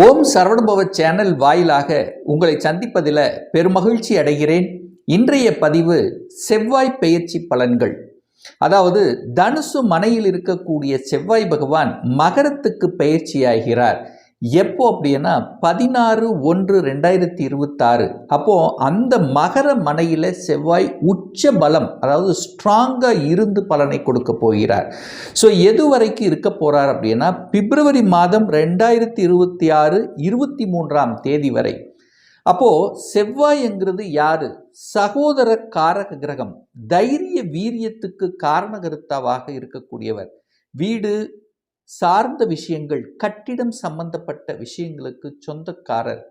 ஓம் Saravanabhava channel வாயிலாக உங்களை சந்திப்பதில் பெருமகிழ்ச்சி அடைகிறேன். இன்றைய பதிவு செவ்வாய் பெயர்ச்சி பலன்கள். அதாவது தனுசு மனையில் இருக்கக்கூடிய செவ்வாய் பகவான் மகரத்துக்கு பெயர்ச்சியாகிறார். எப்போ அப்படின்னா பதினாறு ஒன்று ரெண்டாயிரத்தி இருபத்தாறு. அப்போது அந்த மகர மனையில் செவ்வாய் உச்ச பலம் அதாவது ஸ்ட்ராங்காக இருந்து பலனை கொடுக்க போகிறார். ஸோ எது வரைக்கும் இருக்க போகிறார் அப்படின்னா பிப்ரவரி மாதம் ரெண்டாயிரத்தி இருபத்தி ஆறு இருபத்தி மூன்றாம் தேதி வரை. அப்போது செவ்வாய்ங்கிறது யாரு? சகோதர காரக கிரகம் தைரிய வீரியத்துக்கு காரணகர்த்தாவாக இருக்கக்கூடியவர். வீடு சார்ந்த விஷயங்கள் கட்டிடம் சம்பந்தப்பட்ட விஷயங்களுக்கு சொந்தக்காரர்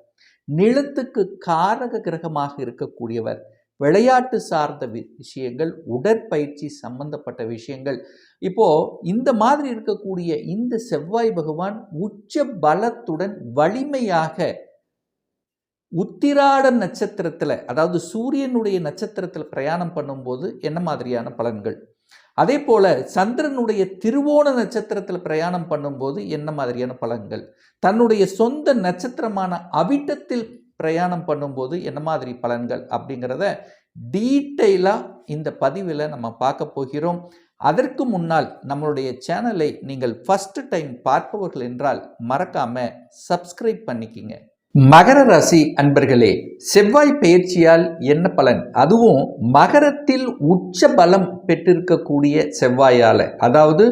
நிலத்துக்கு காரக கிரகமாக இருக்கக்கூடியவர் விளையாட்டு சார்ந்த வி- விஷயங்கள் உடற்பயிற்சி சம்பந்தப்பட்ட விஷயங்கள். இப்போ இந்த மாதிரி இருக்கக்கூடிய இந்த செவ்வாய் பகவான் உச்ச பலத்துடன் வலிமையாக உத்திராட நட்சத்திரத்தில் அதாவது சூரியனுடைய நட்சத்திரத்தில் பிரயாணம் பண்ணும்போது என்ன மாதிரியான பலன்கள்? அதே போல் சந்திரனுடைய திருவோண நட்சத்திரத்தில் பிரயாணம் பண்ணும்போது என்ன மாதிரியான பலன்கள்? தன்னுடைய சொந்த நட்சத்திரமான அவிட்டத்தில் பிரயாணம் பண்ணும்போது என்ன மாதிரி பலன்கள்? அப்படிங்கிறத டீட்டெயிலாக இந்த பதிவில் நம்ம பார்க்க போகிறோம். அதற்கு முன்னால் நம்மளுடைய சேனலை நீங்கள் ஃபஸ்ட்டு டைம் பார்ப்பவர்கள் என்றால் மறக்காமல் சப்ஸ்கிரைப் பண்ணிக்கிங்க. மகர ராசி அன்பர்களே செவ்வாய் பயிற்சியால் என்ன பலன்? அதுவும் மகரத்தில் உச்ச பலம் பெற்றிருக்கக்கூடிய செவ்வாயால். அதாவது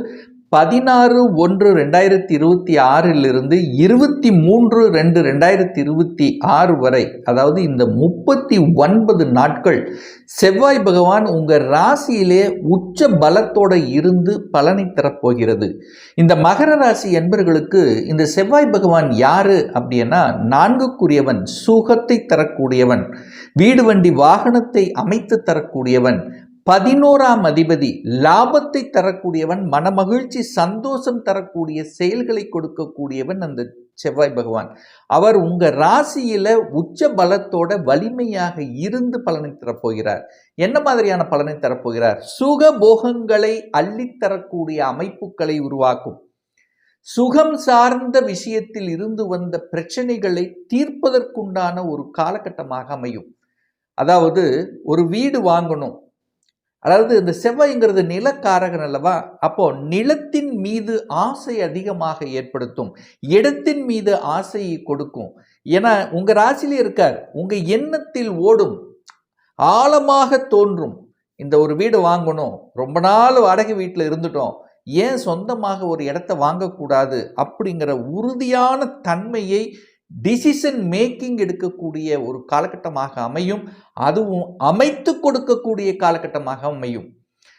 பதினாறு ஒன்று ரெண்டாயிரத்தி இருபத்தி ஆறிலிருந்து இருபத்தி மூன்று ரெண்டு ரெண்டாயிரத்தி இருபத்தி ஆறு வரை அதாவது இந்த முப்பத்தி ஒன்பது நாட்கள் செவ்வாய் பகவான் உங்கள் ராசியிலே உச்ச பலத்தோடு இருந்து பலனை தரப்போகிறது. இந்த மகர ராசி என்பர்களுக்கு இந்த செவ்வாய் பகவான் யாரு அப்படின்னா நான்குக்குரியவன் சுகத்தை தரக்கூடியவன் வீடு வண்டி வாகனத்தை அமைத்து தரக்கூடியவன் பதினோராம் அதிபதி லாபத்தை தரக்கூடியவன் மனமகிழ்ச்சி சந்தோஷம் தரக்கூடிய செயல்களை கொடுக்கக்கூடியவன் அந்த செவ்வாய் பகவான். அவர் உங்கள் ராசியில் உச்ச பலத்தோட வலிமையாக இருந்து பலனை தரப்போகிறார். என்ன மாதிரியான பலனை தரப்போகிறார்? சுக போகங்களை அள்ளித்தரக்கூடிய அமைப்புகளை உருவாக்கும். சுகம் சார்ந்த விஷயத்தில் இருந்து வந்த பிரச்சனைகளை தீர்ப்பதற்குண்டான ஒரு காலகட்டமாக அமையும். அதாவது ஒரு வீடு வாங்கணும். அதாவது இந்த செவ்வாய்ங்கிறது நிலக்காரகன் அல்லவா? அப்போ நிலத்தின் மீது ஆசை அதிகமாக ஏற்படுத்தும். இடத்தின் மீது ஆசையை கொடுக்கும். ஏன்னா உங்க ராசியில இருக்கார். உங்க எண்ணத்தில் ஓடும். ஆழமாக தோன்றும். இந்த ஒரு வீடு வாங்கணும். ரொம்ப நாள் வாடகை வீட்டில் இருந்துட்டோம். ஏன் சொந்தமாக ஒரு இடத்த வாங்கக்கூடாது? அப்படிங்கிற உறுதியான தன்மையை டிசிஷன் மேக்கிங் எடுக்கக்கூடிய ஒரு காலகட்டமாக அமையும். அதுவும் அமைத்து கொடுக்கக்கூடிய காலகட்டமாக அமையும்.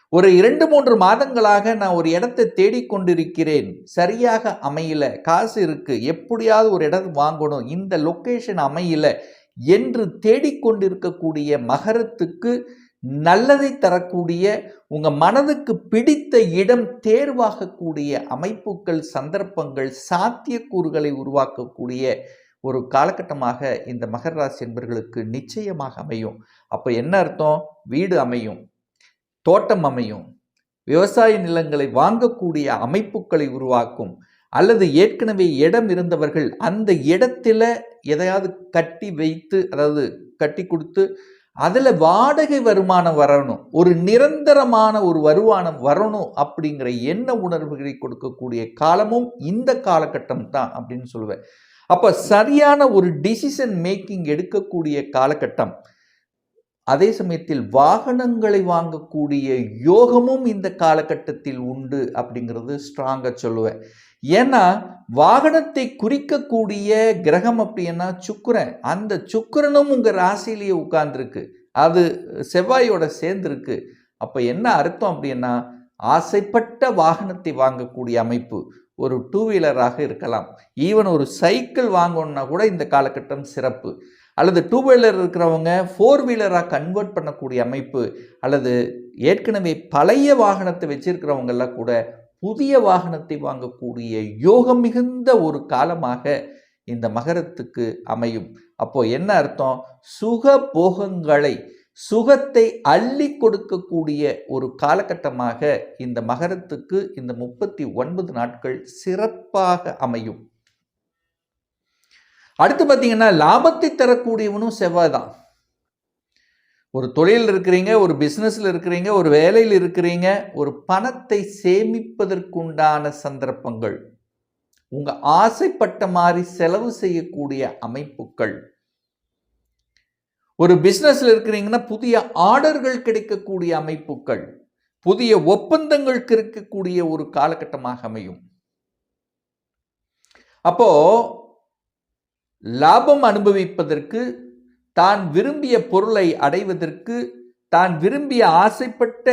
ஒரு இரண்டு மூன்று மாதங்களாக நான் ஒரு இடத்தை தேடிக்கொண்டிருக்கிறேன் சரியாக அமையல. காசு இருக்கு. எப்படியாவது ஒரு இடம் வாங்கணும். இந்த லொக்கேஷன் அமையல என்று தேடிக்கொண்டிருக்கக்கூடிய மகரத்துக்கு நல்லதை தரக்கூடிய உங்கள் மனதுக்கு பிடித்த இடம் தேர்வாகக்கூடிய அமைப்புகள் சந்தர்ப்பங்கள் சாத்தியக்கூறுகளை உருவாக்கக்கூடிய ஒரு காலகட்டமாக இந்த மகர ராசி என்பர்களுக்கு நிச்சயமாக அமையும். அப்போ என்ன அர்த்தம்? வீடு அமையும் தோட்டம் அமையும் விவசாய நிலங்களை வாங்கக்கூடிய அமைப்புகளை உருவாக்கும் அல்லது ஏற்கனவே இடம் இருந்தவர்கள் அந்த இடத்துல எதையாவது கட்டி வைத்து அதாவது கட்டி கொடுத்து அதில் வாடகை வருமானம் வரணும். ஒரு நிரந்தரமான ஒரு வருமானம் வரணும் அப்படிங்கிற எண்ண உணர்வுகளை கொடுக்கக்கூடிய காலமும் இந்த காலகட்டம் தான் அப்படின்னு சொல்லுவேன். அப்போ சரியான ஒரு டிசிஷன் மேக்கிங் எடுக்கக்கூடிய காலகட்டம். அதே சமயத்தில் வாகனங்களை வாங்கக்கூடிய யோகமும் இந்த காலகட்டத்தில் உண்டு அப்படிங்கிறது ஸ்ட்ராங்காக சொல்லுவேன். ஏன்னா வாகனத்தை குறிக்கக்கூடிய கிரகம் அப்படின்னா சுக்கரன். அந்த சுக்கரனும் உங்கள் ராசியிலேயே உட்கார்ந்துருக்கு. அது செவ்வாயோட சேர்ந்துருக்கு. அப்போ என்ன அர்த்தம் அப்படின்னா ஆசைப்பட்ட வாகனத்தை வாங்கக்கூடிய அமைப்பு ஒரு டூ வீலராக இருக்கலாம். ஈவன் ஒரு சைக்கிள் வாங்கணுன்னா கூட இந்த காலகட்டம் சிறப்பு. அல்லது டூ வீலர் இருக்கிறவங்க ஃபோர் வீலராக கன்வெர்ட் பண்ணக்கூடிய அமைப்பு அல்லது ஏற்கனவே பழைய வாகனத்தை வச்சிருக்கிறவங்கெல்லாம் கூட புதிய வாகனத்தை வாங்கக்கூடிய யோகம் மிகுந்த ஒரு காலமாக இந்த மகரத்துக்கு அமையும். அப்போ என்ன அர்த்தம்? சுக போகங்களை சுகத்தை அள்ளி கொடுக்கக்கூடிய ஒரு காலகட்டமாக இந்த மகரத்துக்கு இந்த முப்பத்தி ஒன்பது நாட்கள் சிறப்பாக அமையும். அடுத்து பார்த்தீங்கன்னா லாபத்தை தரக்கூடியவனும் செவ்வாய் தான். ஒரு தொழில் இருக்கிறீங்க ஒரு பிஸ்னஸில் இருக்கிறீங்க ஒரு வேலையில் இருக்கிறீங்க ஒரு பணத்தை சேமிப்பதற்குண்டான சந்தர்ப்பங்கள். உங்கள் ஆசைப்பட்ட மாதிரி செலவு செய்யக்கூடிய அமைப்புகள். ஒரு பிஸ்னஸில் இருக்கிறீங்கன்னா புதிய ஆர்டர்கள் கிடைக்கக்கூடிய அமைப்புகள். புதிய ஒப்பந்தங்கள் கிடைக்கக்கூடிய ஒரு காலகட்டமாக அமையும். அப்போது லாபம் அனுபவிப்பதற்கு தான் விரும்பிய பொருளை அடைவதற்கு தான் விரும்பிய ஆசைப்பட்ட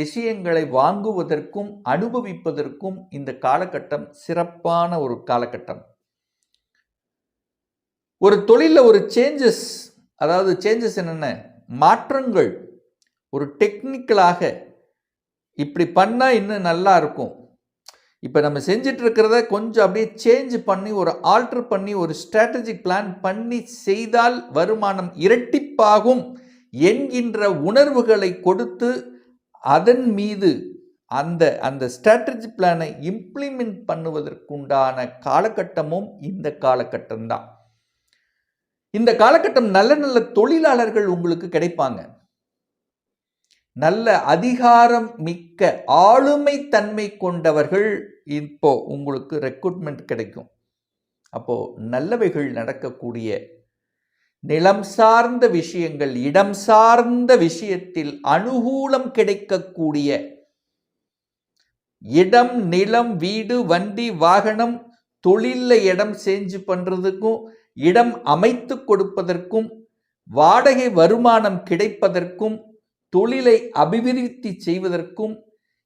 விஷயங்களை வாங்குவதற்கும் அனுபவிப்பதற்கும் இந்த காலகட்டம் சிறப்பான ஒரு காலகட்டம். ஒரு தொழிலில் ஒரு சேஞ்சஸ் அதாவது சேஞ்சஸ் என்னென்ன? மாற்றங்கள். ஒரு டெக்னிக்கலாக இப்படி பண்ணால் இன்னும் நல்லா இருக்கும். இப்போ நம்ம செஞ்சிட்டு இருக்கிறத கொஞ்சம் அப்படியே சேஞ்ச் பண்ணி ஒரு ஆல்ட்ரு பண்ணி ஒரு ஸ்ட்ராட்டஜிக் பிளான் பண்ணி செய்தால் வருமானம் இரட்டிப்பாகும் என்கின்ற உணர்வுகளை கொடுத்து அதன் மீது அந்த அந்த ஸ்ட்ராட்டஜி பிளானை இம்ப்ளிமெண்ட் பண்ணுவதற்குண்டான காலகட்டமும் இந்த காலகட்டம்தான். இந்த காலகட்டம் நல்ல நல்ல தொழிலாளர்கள் உங்களுக்கு கிடைப்பாங்க. நல்ல அதிகாரம் மிக்க ஆளுமை தன்மை கொண்டவர்கள் இப்போ உங்களுக்கு ரெக்ரூட்மெண்ட் கிடைக்கும். அப்போ நல்லவைகள் நடக்கக்கூடிய நிலம் சார்ந்த விஷயங்கள் இடம் சார்ந்த விஷயத்தில் அனுகூலம் கிடைக்கக்கூடிய இடம் நிலம் வீடு வண்டி வாகனம் தொழிலில் இடம் செஞ்சு பண்ணுறதுக்கும் இடம் அமைத்து கொடுப்பதற்கும் வாடகை வருமானம் கிடைப்பதற்கும் தொழிலை அபிவிருத்தி செய்வதற்கும்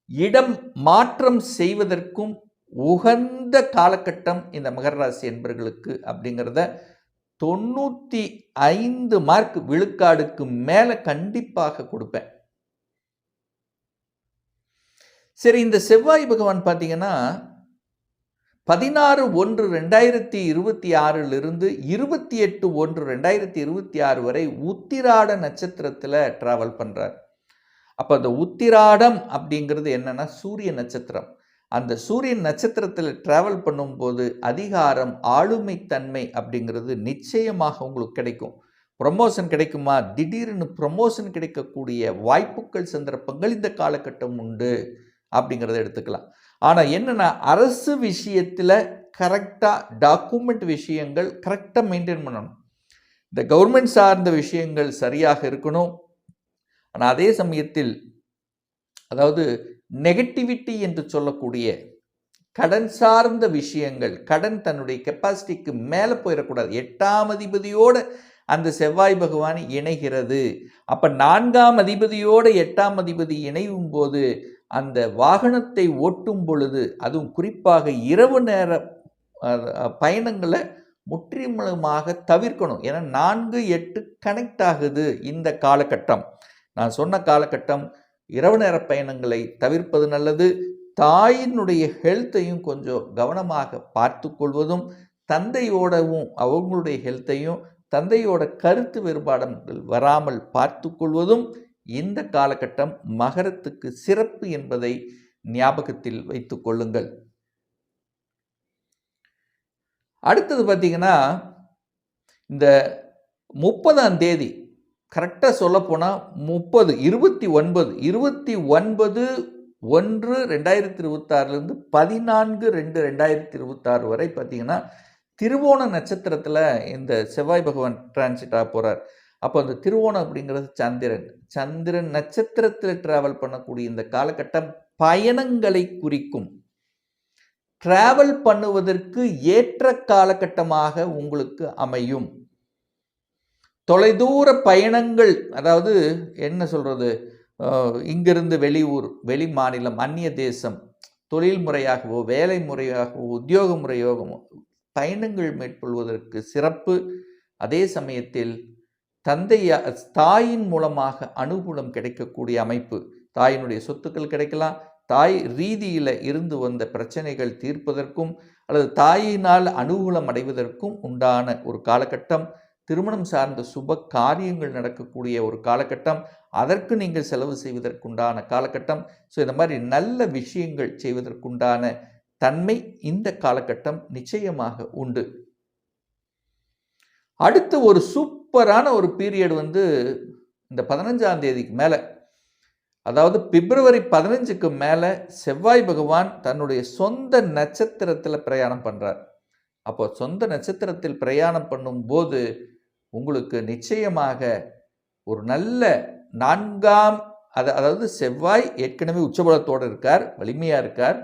இடம் மாற்றம் செய்வதற்கும் உகந்த காலகட்டம் இந்த மகர ராசி என்பர்களுக்கு அப்படிங்கிறத தொண்ணூற்றி ஐந்து மார்க் விழுக்காடுக்கு மேலே கண்டிப்பாக கொடுப்பேன். சரி இந்த செவ்வாய் பகவான் பார்த்தீங்கன்னா பதினாறு ஒன்று ரெண்டாயிரத்தி இருபத்தி ஆறிலிருந்து இருபத்தி எட்டு ஒன்று ரெண்டாயிரத்தி இருபத்தி ஆறு வரை உத்திராட நட்சத்திரத்தில் ட்ராவல் பண்ணுறார் அப்போ அந்த உத்திராடம் அப்படிங்கிறது என்னென்னா சூரிய நட்சத்திரம். அந்த சூரியன் நட்சத்திரத்தில் ட்ராவல் பண்ணும்போது அதிகாரம் ஆளுமைத்தன்மை அப்படிங்கிறது நிச்சயமாக உங்களுக்கு கிடைக்கும். ப்ரொமோஷன் கிடைக்குமா? திடீர்னு ப்ரொமோஷன் கிடைக்கக்கூடிய வாய்ப்புகள் சந்தர்ப்பங்கள் இந்த காலகட்டம் உண்டு அப்படிங்கிறத எடுத்துக்கலாம். ஆனால் என்னென்னா அரசு விஷயத்தில் கரெக்டாக டாக்குமெண்ட் விஷயங்கள் கரெக்டாக மெயின்டைன் பண்ணணும். இந்த கவர்மெண்ட் சார்ந்த விஷயங்கள் சரியாக இருக்கணும். ஆனால் அதே சமயத்தில் அதாவது நெகட்டிவிட்டி என்று சொல்லக்கூடிய கடன் சார்ந்த விஷயங்கள் கடன் தன்னுடைய கெப்பாசிட்டிக்கு மேலே போயிடக்கூடாது. எட்டாம் அதிபதியோடு அந்த செவ்வாய் பகவான் இணைகிறது. அப்போ நான்காம் அதிபதியோடு எட்டாம் அதிபதி இணையும் போது அந்த வாகனத்தை ஓட்டும் பொழுது அதுவும் குறிப்பாக இரவு நேர பயணங்களை முற்றிலுமாக தவிர்க்கணும். ஏன்னா நான்கு எட்டு கனெக்ட் ஆகுது இந்த காலகட்டம். நான் சொன்ன காலகட்டம் இரவு நேர பயணங்களை தவிர்ப்பது நல்லது. தாயினுடைய ஹெல்த்தையும் கொஞ்சம் கவனமாக பார்த்து கொள்வதும் தந்தையோடவும் அவங்களுடைய ஹெல்த்தையும் தந்தையோட கருத்து வேறுபாடுகள் வராமல் பார்த்து கொள்வதும் இந்த காலகட்டம் மகரத்துக்கு சிறப்பு என்பதை ஞாபகத்தில் வைத்து கொள்ளுங்கள். அடுத்தது பார்த்தீங்கன்னா இந்த முப்பதாம் தேதி கரெக்டாக சொல்லப்போனால் முப்பது இருபத்தி ஒன்பது இருபத்தி ஒன்பது ஒன்று ரெண்டாயிரத்தி இருபத்தாறுலேருந்து பதினான்கு ரெண்டு ரெண்டாயிரத்தி இருபத்தாறு வரை பார்த்திங்கன்னா திருவோண நட்சத்திரத்தில் இந்த செவ்வாய் பகவான் டிரான்சிட் ஆக போகிறார் அப்போ அந்த திருவோணம் அப்படிங்கிறது சந்திரன். சந்திரன் நட்சத்திரத்தில் ட்ராவல் பண்ணக்கூடிய இந்த காலகட்டம் பயணங்களை குறிக்கும். டிராவல் பண்ணுவதற்கு ஏற்ற காலகட்டமாக உங்களுக்கு அமையும். தொலைதூர பயணங்கள் அதாவது என்ன சொல்கிறது இங்கிருந்து வெளியூர் வெளி மாநிலம் அந்நிய தேசம் தொழில் முறையாகவோ வேலை முறையாகவோ உத்தியோக முறையாகவோ பயணங்கள் மேற்கொள்வதற்கு சிறப்பு. அதே சமயத்தில் தந்தைய தாயின் மூலமாக அனுகூலம் கிடைக்கக்கூடிய அமைப்பு. தாயினுடைய சொத்துக்கள் கிடைக்கலாம். தாய் ரீதியில் இருந்து வந்த பிரச்சனைகள் தீர்ப்பதற்கும் அல்லது தாயினால் அனுகூலம் அடைவதற்கும் உண்டான ஒரு காலகட்டம். திருமணம் சார்ந்த சுப காரியங்கள் நடக்கக்கூடிய ஒரு காலகட்டம். அதற்கு நீங்கள் செலவு செய்வதற்குண்டான காலகட்டம். ஸோ இந்த மாதிரி நல்ல விஷயங்கள் செய்வதற்குண்டான தன்மை இந்த காலகட்டம் நிச்சயமாக உண்டு. அடுத்து ஒரு சூப்பரான ஒரு பீரியட் வந்து இந்த பதினஞ்சாம் தேதிக்கு மேலே. அதாவது பிப்ரவரி பதினஞ்சுக்கு மேலே செவ்வாய் பகவான் தன்னுடைய சொந்த நட்சத்திரத்தில் பிரயாணம் பண்ணுறார் அப்போ சொந்த நட்சத்திரத்தில் பிரயாணம் பண்ணும்போது உங்களுக்கு நிச்சயமாக ஒரு நல்ல நான்காம் அது அதாவது செவ்வாய் ஏற்கனவே உச்சபலத்தோடு இருக்கார் வலிமையாக இருக்கார்.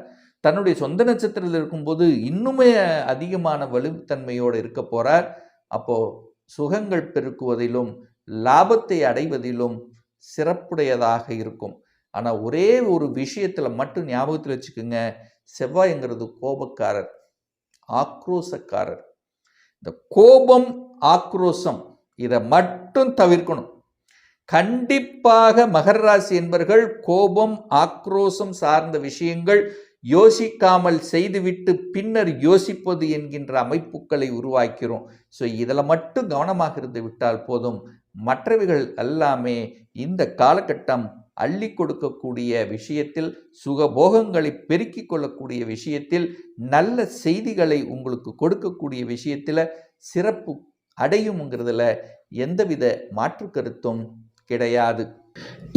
தன்னுடைய சொந்த நட்சத்திரத்தில் இருக்கும்போது இன்னுமே அதிகமான வலுத்தன்மையோடு இருக்க போகிறார் அப்போது சுகங்கள் பெருக்குவதிலும் லாபத்தை அடைவதிலும் சிறப்புடையதாக இருக்கும். ஆனால் ஒரே ஒரு விஷயத்தில் மட்டும் ஞாபகத்தில் வச்சுக்கோங்க செவ்வாய்ங்கிறது கோபக்காரர் ஆக்ரோசக்காரர். இந்த கோபம் ஆக்ரோசம் இதை மட்டும் தவிர்க்கணும். கண்டிப்பாக மகர ராசி என்பர்கள் கோபம் ஆக்ரோசம் சார்ந்த விஷயங்கள் யோசிக்காமல் செய்துவிட்டு பின்னர் யோசிப்பது என்கின்ற அமைப்புகளை உருவாக்கிறோம். ஸோ இதில் மட்டும் கவனமாக இருந்து விட்டால் போதும். மற்றவைகள் எல்லாமே இந்த காலகட்டம் அள்ளி கொடுக்கக்கூடிய விஷயத்தில் சுகபோகங்களை பெருக்கிக் கொள்ளக்கூடிய விஷயத்தில் நல்ல செய்திகளை உங்களுக்கு கொடுக்கக்கூடிய விஷயத்தில் சிறப்பு அடையுங்கிறதுல எந்தவித மாற்று கருத்தும் கிடையாது.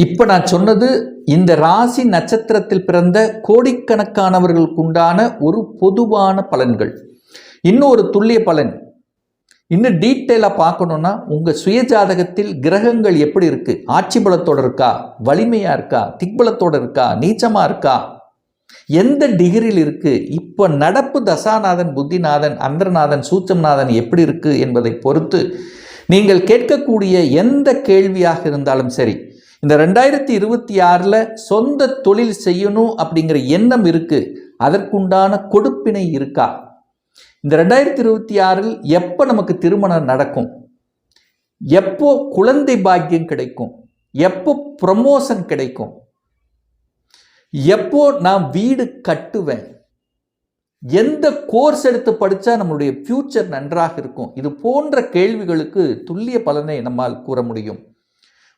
இப்போ நான் சொன்னது இந்த ராசி நட்சத்திரத்தில் பிறந்த கோடிக்கணக்கானவர்களுக்குண்டான ஒரு பொதுவான பலன்கள். இன்னும் ஒரு துல்லிய பலன். இன்னும் டீட்டெயிலாக பார்க்கணுன்னா உங்கள் சுயஜாதகத்தில் கிரகங்கள் எப்படி இருக்குது ஆட்சி பலத்தோடு இருக்கா? வலிமையாக இருக்கா? திக்பலத்தோடு இருக்கா? நீச்சமாக இருக்கா? எந்த டிகிரியில் இருக்குது இப்போ நடப்பு தசாநாதன் புத்திநாதன் அந்தரநாதன் சூச்சம்நாதன் எப்படி இருக்குது என்பதை பொறுத்து நீங்கள் கேட்கக்கூடிய எந்த கேள்வியாக இருந்தாலும் சரி இந்த ரெண்டாயிரத்தி இருபத்தி ஆறில் சொந்த தொழில் செய்யணும் அப்படிங்கிற எண்ணம் இருக்குது அதற்குண்டான கொடுப்பினை இருக்கா? இந்த ரெண்டாயிரத்தி இருபத்தி ஆறில் எப்போ நமக்கு திருமணம் நடக்கும்? எப்போ குழந்தை பாக்கியம் கிடைக்கும்? எப்போ ப்ரமோஷன் கிடைக்கும்? எப்போ நான் வீடு கட்டுவேன்? எந்த கோர்ஸ் எடுத்து படித்தா நம்மளுடைய ஃப்யூச்சர் நன்றாக இருக்கும்? இது போன்ற கேள்விகளுக்கு துல்லிய பலனை நம்மால் கூற முடியும்.